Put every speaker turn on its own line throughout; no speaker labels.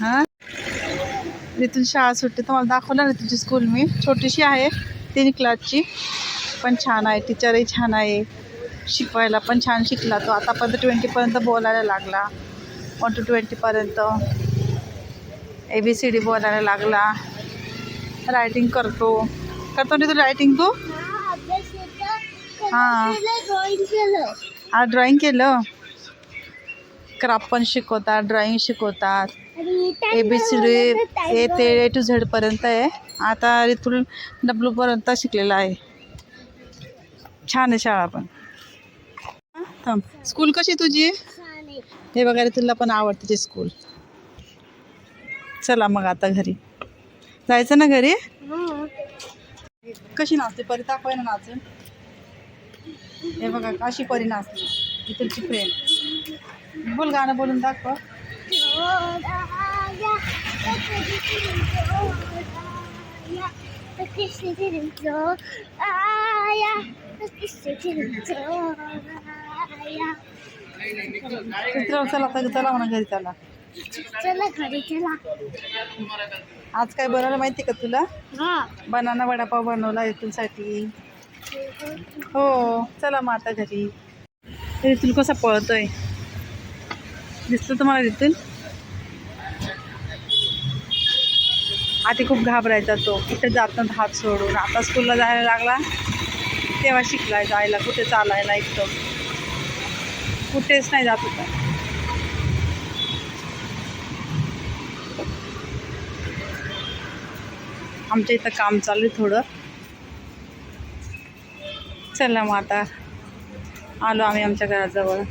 हां? इथून शाळा सुटते तुम्हाला दाखवलं ना तुझी स्कूल मी. छोटीशी आहे तीन क्लासची पण छान आहे टीचरही छान आहे. शिकवायला पण छान शिकला तो. आतापर्यंत ट्वेंटीपर्यंत बोलायला लागला. वन टू ट्वेंटीपर्यंत ए बी सी डी बोलायला लागला. रायटिंग करतो. करतो ना तू रायटिंग तू? हां आज ड्रॉइंग केलं. क्राफ्ट पण शिकवतात ड्रॉइंग शिकवतात. ए बी सी डी ए ते ए टू झेडपर्यंत आहे. आता इथून डब्ल्यूपर्यंत शिकलेला आहे. छान आहे शाळा पण. थांब. स्कूल कशी तुझी? हे वगैरे तुला पण आवडते ती स्कूल चला मग आता घरी. जायचं ना घरी? कशी नाचते? परी दाखवाय ना नाचून. हे बघा अशी परी नाचते. तुमची फ्रेंड बोल गाणं बोलून दाखव. चला चला आता चला म्हणा घरी चला.
चला घरी चला
आज काय बनवलं माहिती का तुला?
हा.
बनाना वडापाव बनवला इथूनसाठी हो चला मग आता घरी. रितुल कसा पळतोय? दिसतं तुम्हाला तिथून? आधी खूप घाबरायचा तो. कुठे जाताना हात सोडून. आता स्कूलला जायला लागला. तेव्हा शिकलाय जायला. कुठे चालायला एकदम कुठेच नाही जात होता. आमच्या इथं काम चालू आहे थोडं. चला मग आता. आलो आम्ही आमच्या घराजवळ.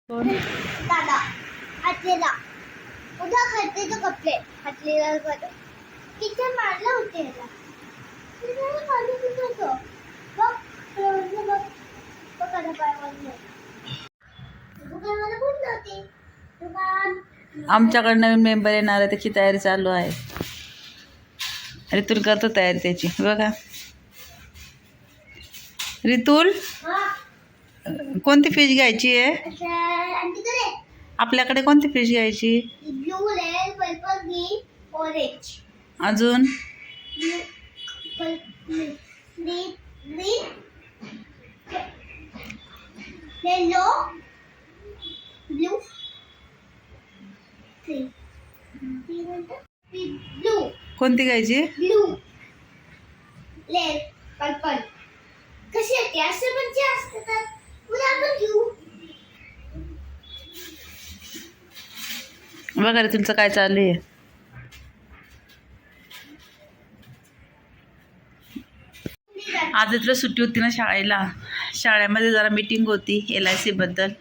कपडे. मारला होते
आमच्याकडे नवीन मेंबर येणार आहे त्याची तयारी चालू आहे. रितुल करतो तयारी त्याची. बघा. रितुल? कोणती फिश घ्यायची आहे? आपल्याकडे कोणती फिश घ्यायची? अजून? कोणती घ्यायची?
Blue purple. कशी येते असे पण जे असतात उद्या आपण घेऊ.
बघा रे तुमचं काय चालू आहे? आज इथलं सुट्टी होती ना शाळेला. शाळेमध्ये जरा मीटिंग होती एल आय सीबद्दल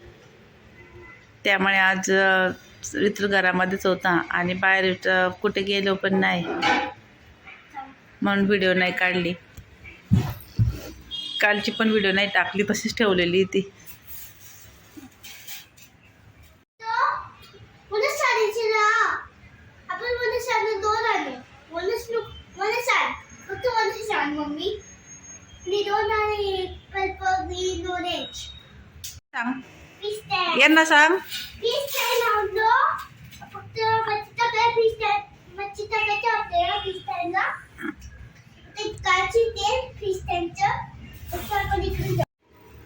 त्यामुळे आज अ, ऋतू घरामध्येच होता आणि बाहेर कुठे गेलो पण नाही. म्हणून व्हिडिओ नाही काढली. कालची पण व्हिडिओ नाही टाकली तशीच ठेवलेली ती.
मला साडीचे ना आपण मला साडी दोन आले मला स्लूक मला साड फक्त मला सांग मम्मी मी दोन आले पर्पल ग्रीन ऑरेंज
सांग
फिश टॅग
यांना सांग
फिश टॅग लावलो फक्त मच्छीचा काय फिश टॅग मच्छीचा काय आपल्याला फिश टॅगला ते काची ते फिश टॅगचं फक्त आपण इकडे जाऊ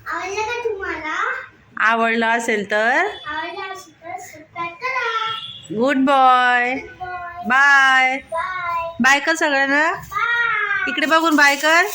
आवडलं का तुम्हाला
आवडलं असेल तर? गुड बॉय
बाय
बाय कर. सगळ्यांना. इकडे बघून बाय कर.